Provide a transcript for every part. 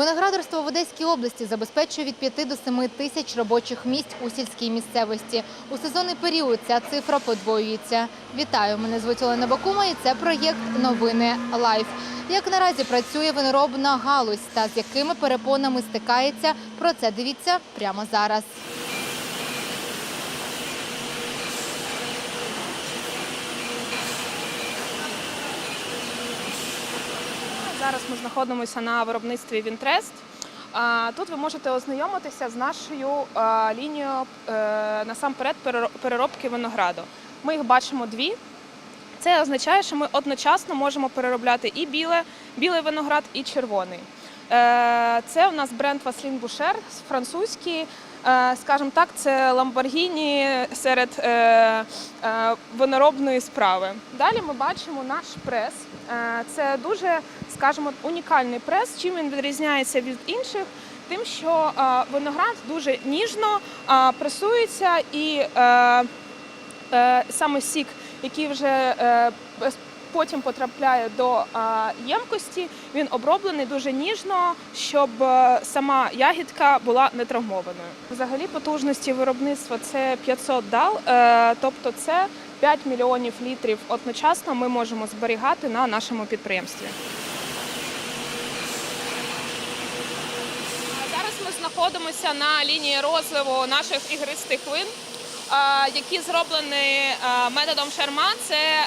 Виноградарство в Одеській області забезпечує від 5 до 7 тисяч робочих місць у сільській місцевості. У сезонний період ця цифра подвоюється. Вітаю! Мене звуть Олена Бакума і це проєкт Новини Лайф. Як наразі працює виноробна галузь та з якими перепонами стикається, про це дивіться прямо зараз. Зараз ми знаходимося на виробництві Вінтрест. Тут ви можете ознайомитися з нашою лінією е, насамперед переробки винограду. Ми їх бачимо дві. Це означає, що ми одночасно можемо переробляти і біле, білий виноград, і червоний. Е, Це у нас бренд Васлін Бушер, французький. Е, Скажімо так, це Ламборгіні серед е, виноробної справи. Далі ми бачимо наш прес. Це дуже, скажімо, унікальний прес. Чим він відрізняється від інших? Тим, що виноград дуже ніжно пресується і саме сік, який вже потім потрапляє до ємкості, він оброблений дуже ніжно, щоб е, сама ягідка була не травмованою. Взагалі потужності виробництва це 500 дал, е, тобто це 5 мільйонів літрів одночасно ми можемо зберігати на нашому підприємстві. Зараз ми знаходимося на лінії розливу наших ігристих вин, які зроблені методом шарма. Це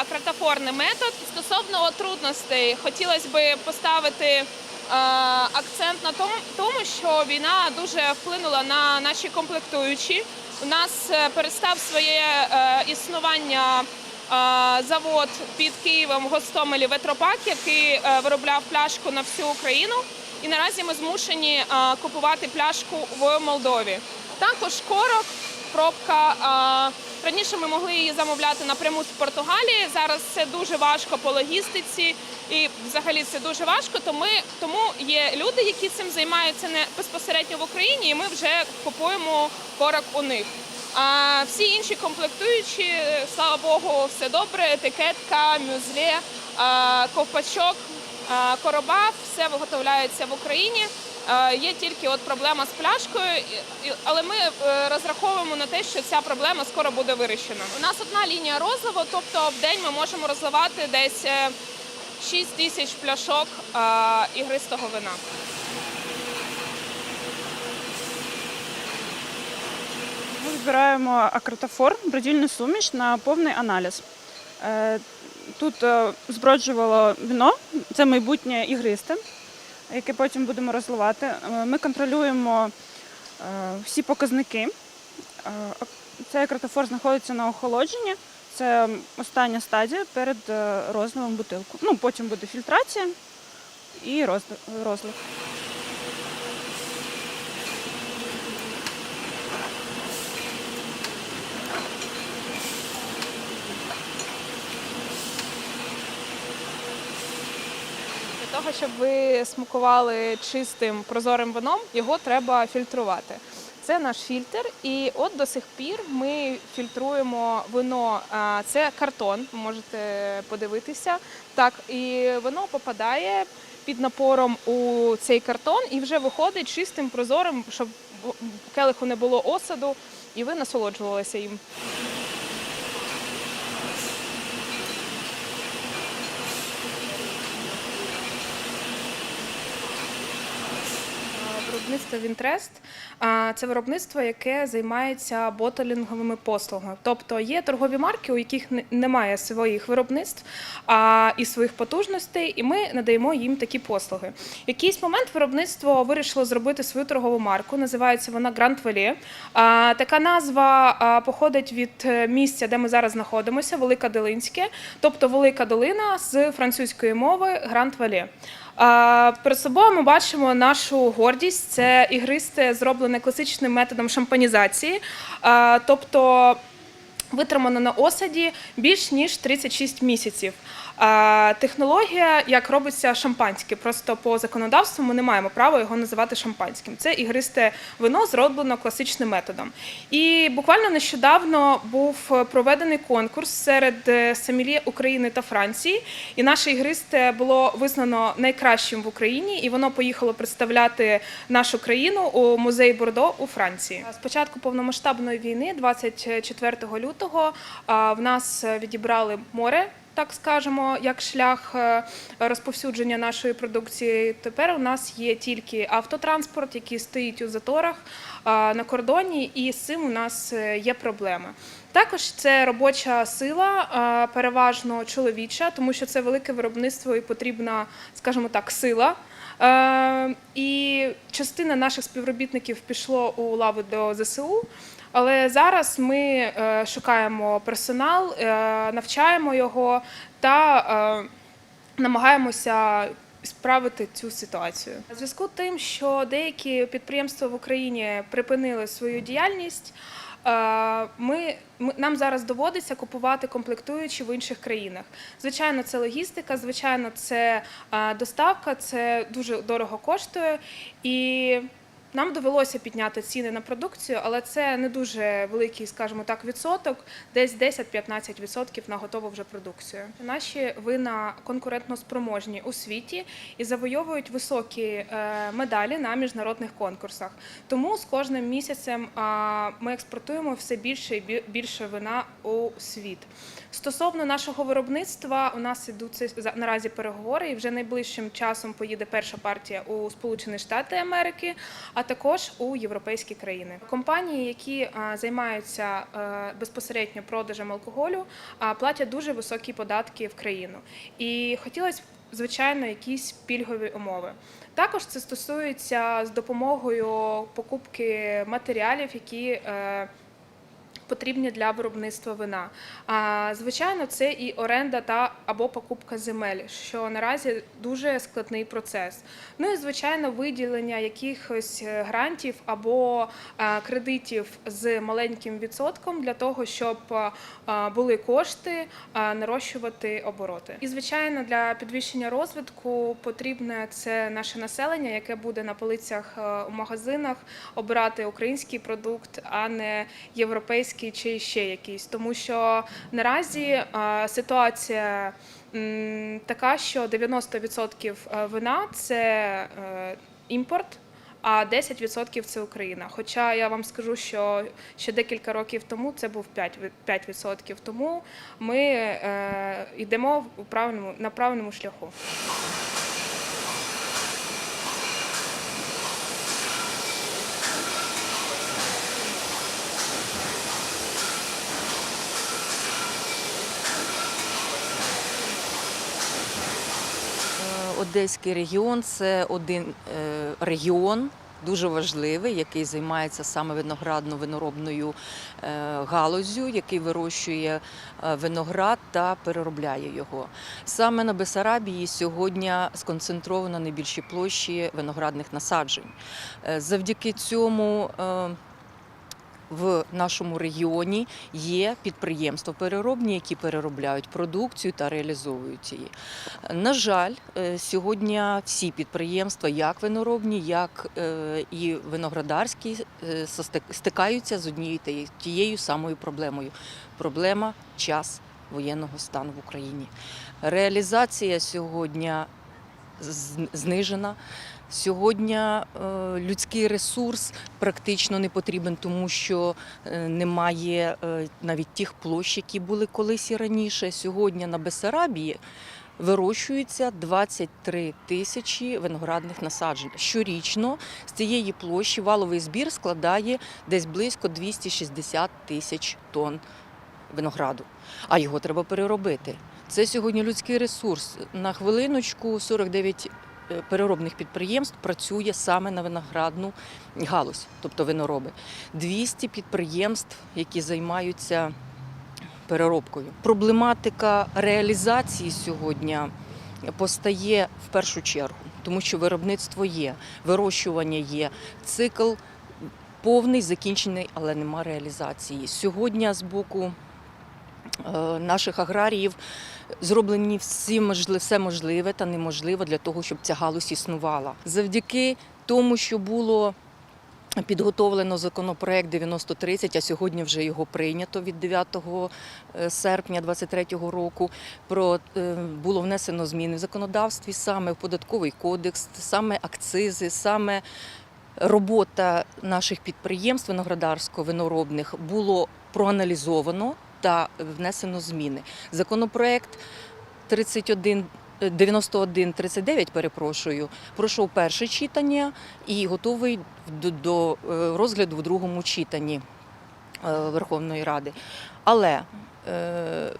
акратофорний метод. Стосовно трудностей, хотілося б поставити акцент на тому, що війна дуже вплинула на наші комплектуючі. У нас е, перестав своє е, існування завод під Києвом Гостомелі Ветропак, який е, виробляв пляшку на всю Україну. І наразі ми змушені купувати пляшку в Молдові. Також корок, пробка. Раніше ми могли її замовляти напряму з Португалії. Зараз це дуже важко по логістиці, і взагалі це дуже важко. То ми тому є люди, які цим займаються не безпосередньо в Україні, і ми вже купуємо корок у них. А всі інші комплектуючі, слава Богу, все добре. Етикетка, мюзле, ковпачок, короба, все виготовляється в Україні. Е, Є тільки от проблема з пляшкою, але ми е, розраховуємо на те, що ця проблема скоро буде вирішена. У нас одна лінія розливу, тобто в день ми можемо розливати десь е, 6 тисяч пляшок е, ігристого вина. Ми збираємо акротофор, бродільну суміш на повний аналіз. Е, Тут е, зброджувало вино, це майбутнє ігристе, яке потім будемо розливати. Е, Ми контролюємо е, всі показники. Е, Цей акротофор знаходиться на охолодженні. Це остання стадія перед розливом бутилку. Ну, потім буде фільтрація і розли- розлив. Того, щоб ви смакували чистим прозорим вином, його треба фільтрувати. Це наш фільтр, і от до сих пір ми фільтруємо вино. Це картон, можете подивитися. Так, і вино попадає під напором у цей картон і вже виходить чистим, прозорим, щоб в келиху не було осаду, і ви насолоджувалися їм. Виробництво Вінтрест це виробництво, яке займається ботелінговими послугами. Тобто є торгові марки, у яких немає своїх виробництв і своїх потужностей, і ми надаємо їм такі послуги. В якийсь момент виробництво вирішило зробити свою торгову марку. Називається вона Гранд Валє. Така назва походить від е, місця, де ми зараз знаходимося, Велика Долинське, тобто Велика Долина з французької мови Гранд Валє. Перед собою ми бачимо нашу гордість. Це ігристе, зроблене класичним методом шампанізації. Тобто витримано на осаді більш ніж 36 місяців. Е, Технологія, як робиться шампанське, просто по законодавству ми не маємо права його називати шампанським. Це ігристе вино зроблено класичним методом. І буквально нещодавно був проведений конкурс серед е, сомельє України та Франції, і наше ігристе було визнано найкращим в Україні, і воно поїхало представляти нашу країну у музей Бордо у Франції. З початку повномасштабної війни, 24 лютого, в нас відібрали море. Так скажемо, як шлях е, розповсюдження нашої продукції. Тепер у нас є тільки автотранспорт, який стоїть у заторах на кордоні, і з цим у нас е, є проблеми. Також це робоча сила, переважно чоловіча, тому що це велике виробництво і потрібна, скажімо так, сила. Е, І частина наших співробітників пішло у лави до ЗСУ. Але зараз ми е, шукаємо персонал, е, навчаємо його та е, намагаємося справити цю ситуацію. У зв'язку з тим, що деякі підприємства в Україні припинили свою діяльність. Ми, нам зараз доводиться купувати комплектуючі в інших країнах. Звичайно, це логістика, звичайно, це доставка, це дуже дорого коштує і. Нам довелося підняти ціни на продукцію, але це не дуже великий, скажімо так, відсоток, десь 10-15% на готову вже продукцію. Наші вина конкурентно спроможні у світі і завойовують високі е, медалі на міжнародних конкурсах. Тому з кожним місяцем ми експортуємо все більше і більше вина у світ. Стосовно нашого виробництва, у нас ідуть наразі переговори, і вже найближчим часом поїде перша партія у Сполучені Штати Америки, а також у європейські країни. Компанії, які займаються е, безпосередньо продажем алкоголю, платять дуже високі податки в країну. І хотілося б. Звичайно, якісь пільгові умови. Також це стосується з допомогою покупки матеріалів, які е, потрібні для виробництва вина. А звичайно, це і оренда та або покупка земель, що наразі дуже складний процес. Ну і звичайно, виділення якихось е, грантів або е, кредитів з маленьким відсотком для того, щоб е, були кошти нарощувати обороти. І звичайно, для підвищення розвитку потрібне це наше населення, яке буде на полицях у магазинах обирати український продукт, а не європейський чи ще якийсь. Тому що наразі е, ситуація така, що 90% вина це е, імпорт. А 10% це Україна. Хоча я вам скажу, що ще декілька років тому це був 5%. 5%. Тому ми е, йдемо у правильному на правильному шляху. Е, Одеський регіон це один е, регіон. Дуже важливий, який займається саме виноградно-виноробною е, галузю, який вирощує е, виноград та переробляє його. Саме на Бесарабії сьогодні сконцентровано найбільші площі виноградних насаджень. Завдяки цьому в нашому регіоні є підприємства переробні, які переробляють продукцію та реалізовують її. На жаль, е, сьогодні всі підприємства, як виноробні, як е, і виноградарські, е, стикаються з однією тією самою проблемою. Проблема час воєнного стану в Україні. Реалізація сьогодні знижена. Сьогодні е, людський ресурс практично не потрібен, тому що е, немає е, навіть тих площ, які були колись і раніше. Сьогодні на Бесарабії вирощується 23 тисячі виноградних насаджень. Щорічно з цієї площі валовий збір складає десь близько 260 тисяч тонн винограду, а його треба переробити. Це сьогодні людський ресурс. На хвилиночку 49 е, переробних підприємств працює саме на виноградну галузь, тобто винороби. 200 підприємств, які займаються переробкою. Проблематика реалізації сьогодні постає в першу чергу, тому що виробництво є, вирощування є, цикл повний, закінчений, але нема реалізації. Сьогодні з боку е, наших аграріїв зроблені всі можливе, все можливе та неможливе для того, щоб ця галузь існувала. Завдяки тому, що було підготовлено законопроект 9030, а сьогодні вже його прийнято від 9 е, серпня 2023 року. Про е, було внесено зміни в законодавстві, саме в податковий кодекс, саме акцизи, саме робота наших підприємств виноградарсько-виноробних було проаналізовано та внесено зміни. Законопроект 31 91-39, перепрошую, пройшов перше читання і готовий до, е, розгляду в другому читанні е, Верховної Ради. Але е,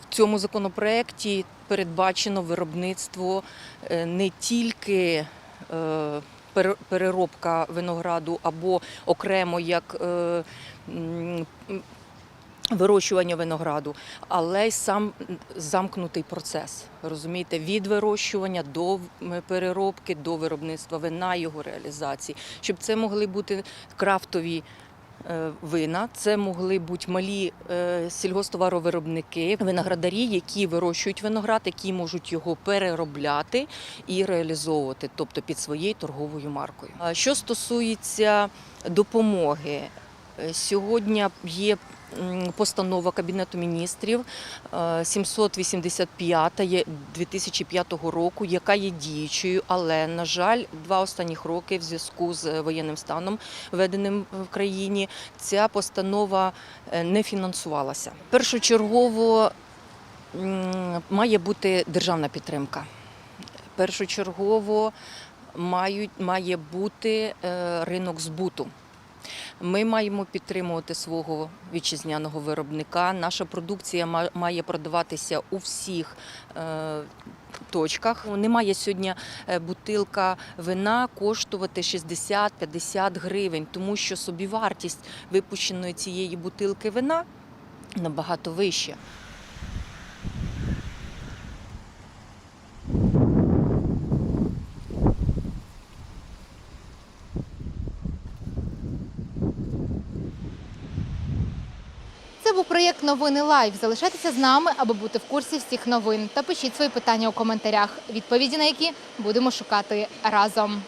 в цьому законопроекті передбачено виробництво е, не тільки е, переробка винограду або окремо як е, вирощування винограду, але й сам замкнутий процес. Розумієте, від вирощування до переробки, до виробництва вина, його реалізації, щоб це могли бути крафтові. е, Вина це могли бути малі е, сільгостоваровиробники, виноградарі, які вирощують виноград, які можуть його переробляти і реалізовувати, тобто під своєю торговою маркою. А Що стосується допомоги, е, сьогодні є постанова Кабінету міністрів е, 785 є 2005 року, яка є діючою, але на жаль, два останніх роки в зв'язку з воєнним станом, введеним в країні, ця постанова е, не фінансувалася. Першочергово має бути державна підтримка. Першочергово має бути е, ринок збуту. Ми маємо підтримувати свого вітчизняного виробника. Наша продукція має продаватися у всіх е, точках. Немає сьогодні е, бутилка вина коштувати 60-50 гривень, тому що собівартість випущеної цієї бутилки вина набагато вища. Це був проєкт Новини Лайв. Залишайтеся з нами, аби бути в курсі всіх новин. Та пишіть свої питання у коментарях, відповіді на які будемо шукати разом.